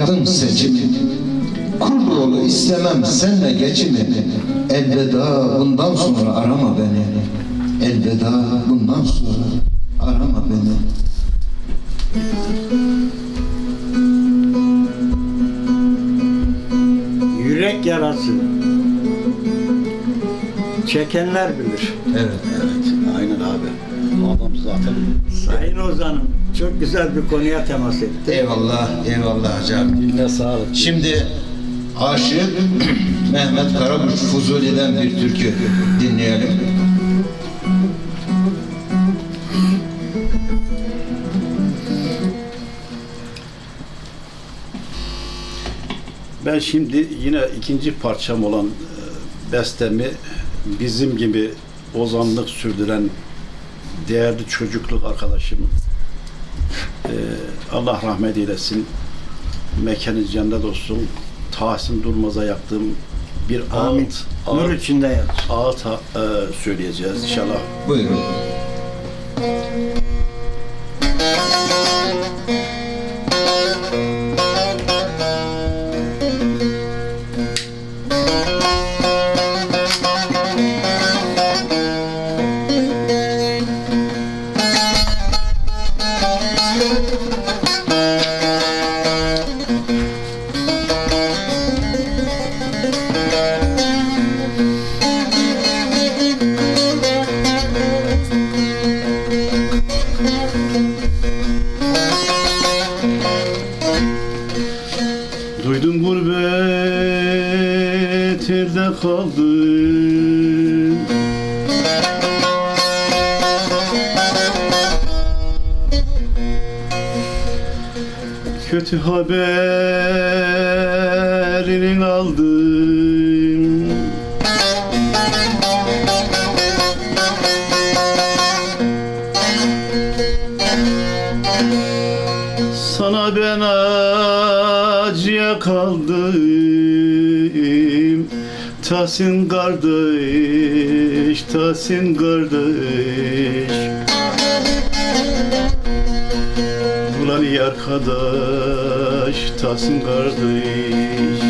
Yaptım seçimi Kurdoğlu istemem senle geçimi Elveda bundan sonra arama beni Elveda bundan sonra arama beni Yürek yarası. Çekenler bilir. Evet Evet. Adam zaten Sayın Ozan'ım çok güzel bir konuya temas etti. Eyvallah eyvallah abi diline sağlık. Şimdi aşık Mehmet Karabuç Fuzuli'den bir türkü dinleyelim. Ben şimdi yine ikinci parçam olan e, bestemi bizim gibi ozanlık sürdüren değerli çocukluk arkadaşım e, Allah rahmet eylesin mekanı cennet olsun Tahsin Durmaz'a yaptığım bir Amin. ağıt, Nur içinde yat. ağıt e, söyleyeceğiz inşallah. Buyurun. Kaldım. Kötü haberini aldım Sana ben acıya kaldım Tahsin kardeş, Tahsin kardeş. Ulan iyi arkadaş, Tahsin kardeş.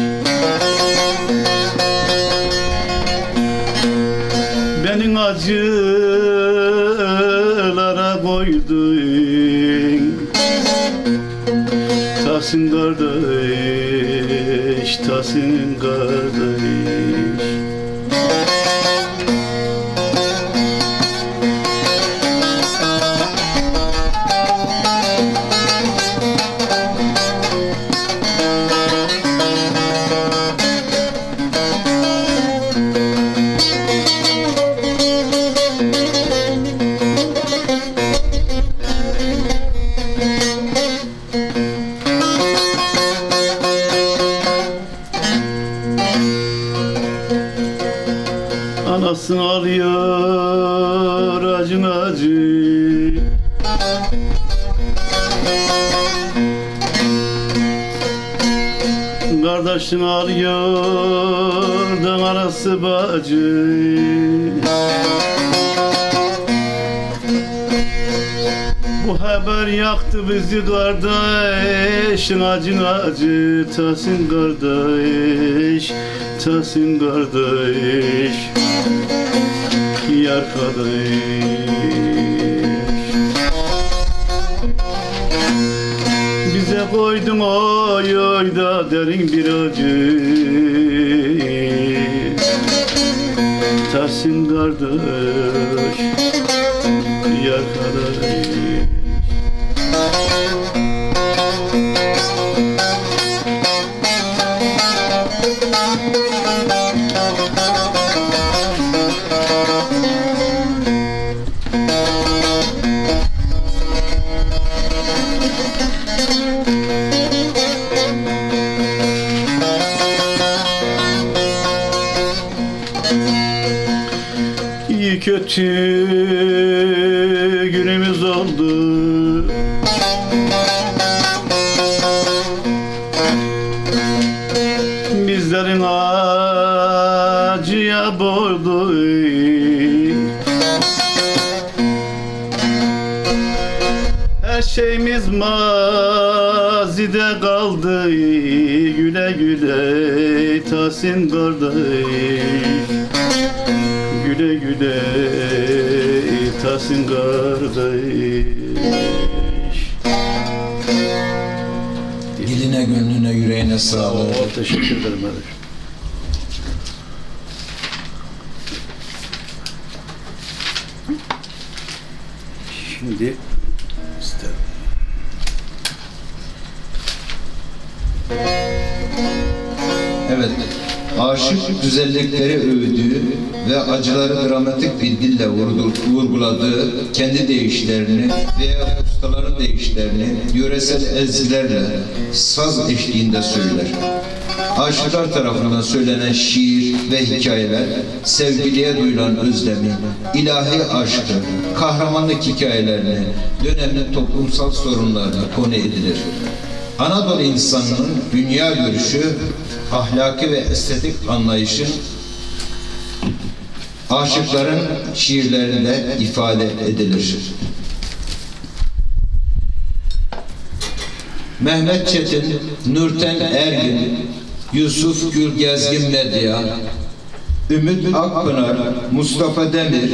Benim acılara koydun. Tahsin kardeş, Tahsin kardeş arası bacı. Bu haber yaktı bizi kardeşin acın acı Tahsin kardeş, Tahsin kardeş. Yar kardeş. Bize koydun oy oy da derin bir acı Tahsin kardeş Yar kötü günümüz oldu Bizlerin acıya boydu Her şeyimiz mazi mazide kaldı. Güle güle Tahsin kardeş Güle güle Tahsin kardeş Diline, gönlüne, yüreğine sağlık. Oo, teşekkür ederim kardeşim. Şimdi isterim. Evet. Aşık güzellikleri övdüğü ve acıları dramatik bir dille vurguladığı kendi deyişlerini veya ustaların deyişlerini yöresel ezgilerle saz eşliğinde söyler. Aşıklar tarafından söylenen şiir ve hikayeler sevgiliye duyulan özlemi, ilahi aşkı, kahramanlık hikayelerini, dönemin toplumsal sorunlarına konu edilir. Anadolu insanının dünya görüşü, ahlaki ve estetik anlayışın aşıkların şiirlerinde ifade edilir. Mehmet Çetin, Nurten Ergin, Yusuf Gülgezgin Medya, Ümit Akpınar, Mustafa Demir,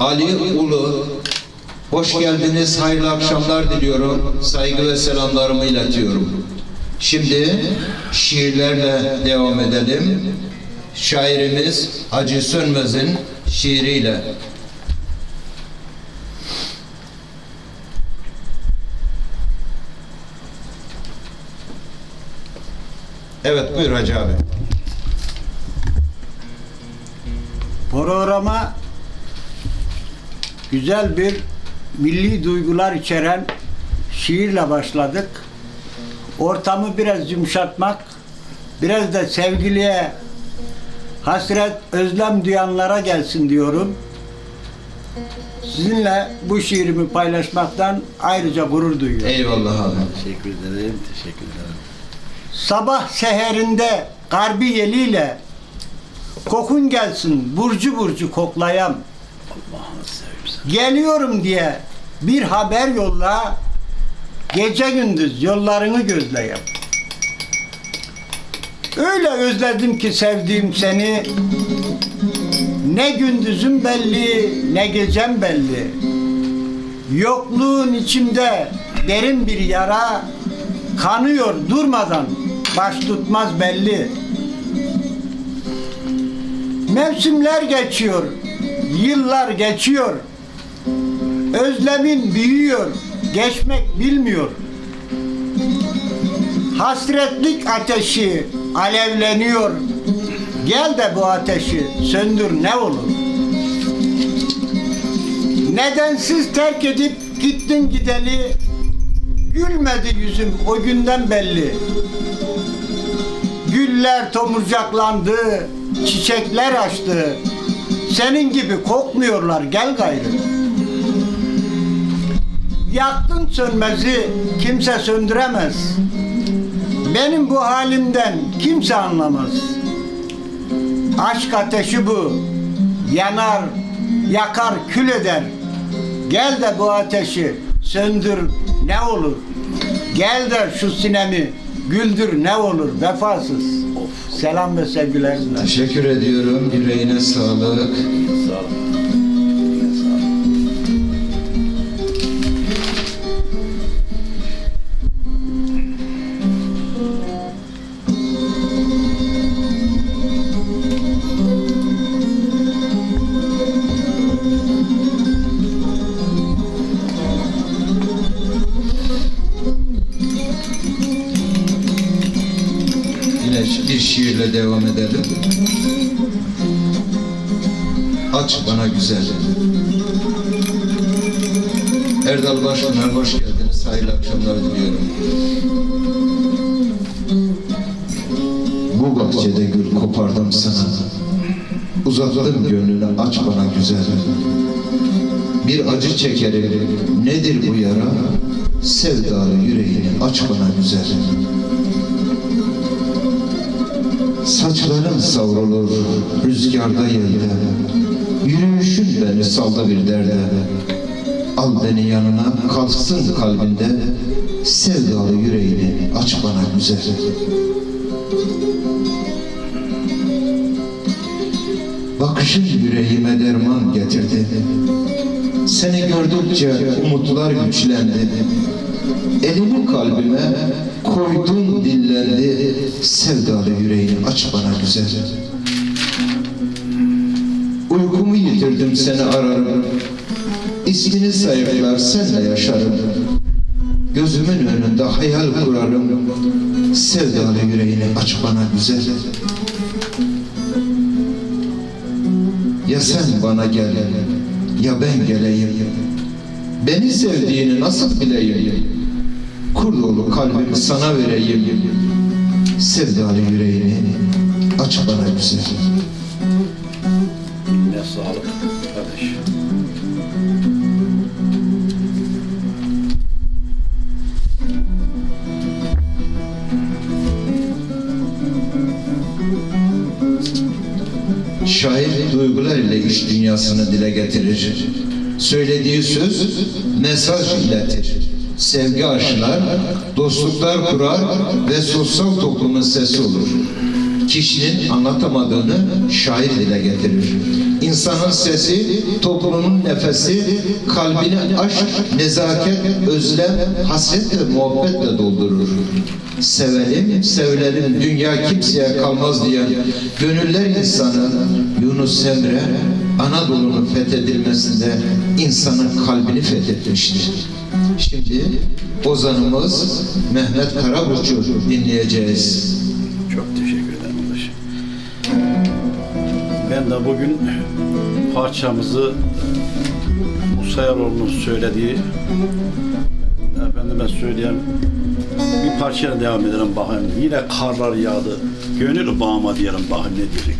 Ali Ulu, hoş geldiniz, hayırlı akşamlar diliyorum, saygı ve selamlarımı iletiyorum. Şimdi şiirlerle devam edelim. Şairimiz Hacı Sönmez'in şiiriyle. Evet buyur Hacı abi. Programa güzel bir milli duygular içeren şiirle başladık. Ortamı biraz yumuşatmak, biraz da sevgiliye hasret, özlem duyanlara gelsin diyorum. Sizinle bu şiirimi paylaşmaktan ayrıca gurur duyuyorum. Eyvallah abi. Teşekkür ederim, teşekkür ederim. Sabah seherinde garbi yeliyle kokun gelsin burcu burcu koklayam. Geliyorum diye bir haber yolla gece gündüz yollarını gözleyem. Öyle özledim ki sevdiğim seni. Ne gündüzüm belli ne gecem belli. Yokluğun içimde derin bir yara kanıyor durmadan baş tutmaz belli. Mevsimler geçiyor yıllar geçiyor. Özlemin büyüyor. Geçmek bilmiyor. Hasretlik ateşi alevleniyor. Gel de bu ateşi söndür ne olur? Nedensiz terk edip gittin gideli. Gülmedi yüzüm o günden belli. Güller tomurcaklandı Çiçekler açtı Senin gibi kokmuyorlar gel gayrı. Yaktın sönmezi kimse söndüremez. Benim bu halimden kimse anlamaz. Aşk ateşi bu Yanar, yakar, kül eder. Gel de bu ateşi söndür ne olur. Gel de şu sinemi güldür ne olur vefasız Selam ve sevgiler dilerim. Teşekkür ediyorum. Yüreğine sağlık. Bu bahçede gül kopardım sana. Uzattım gönlünü aç bana güzel. Bir acı çekerim. Nedir bu yara? Sevdalı yüreğini aç bana güzel. Saçların savrulur rüzgarda yelde Yürüyüşün beni saldı bir derde Al beni yanına kalsın kalbinde Sevdalı yüreğini aç bana güzel. Bakışın yüreğime derman getirdi. Seni gördükçe umutlar güçlendi. Elini kalbime koydun dillendi Sevdalı yüreğini aç bana güzel. Uykumu yitirdim seni ararım. İsmini sayıklar senle yaşarım Gözümün önünde hayal kurarım. Sevdalı yüreğini aç bana güzel. Ya sen bana gel Ya ben geleyim. Beni sevdiğini nasıl bileyim? Kur dolu kalbimi sana vereyim. Sevdalı yüreğini aç bana güzel. Ne sağlık Şair duygular ile iç dünyasını dile getirir. Söylediği söz mesaj iletir. Sevgi aşılar, dostluklar kurar ve sosyal toplumun sesi olur. Kişinin anlatamadığını şair dile getirir. İnsanın sesi, toplumun nefesi, kalbini aşk, nezaket, özlem, hasret ve muhabbetle doldurur. Sevelim, sevilelim, dünya kimseye kalmaz diyen gönüller insanı Yunus Emre Anadolu'nun fethedilmesinde insanın kalbini fethetmiştir. Şimdi ozanımız Mehmet Karaburç'u dinleyeceğiz. Ben de bugün parçamızı Musa Eroğlu'nun söylediği efendime söyleyeyim bir parçaya devam edelim bakayım. Yine karlar yağdı. Gönül bağıma diyelim bakayım ne diyecek.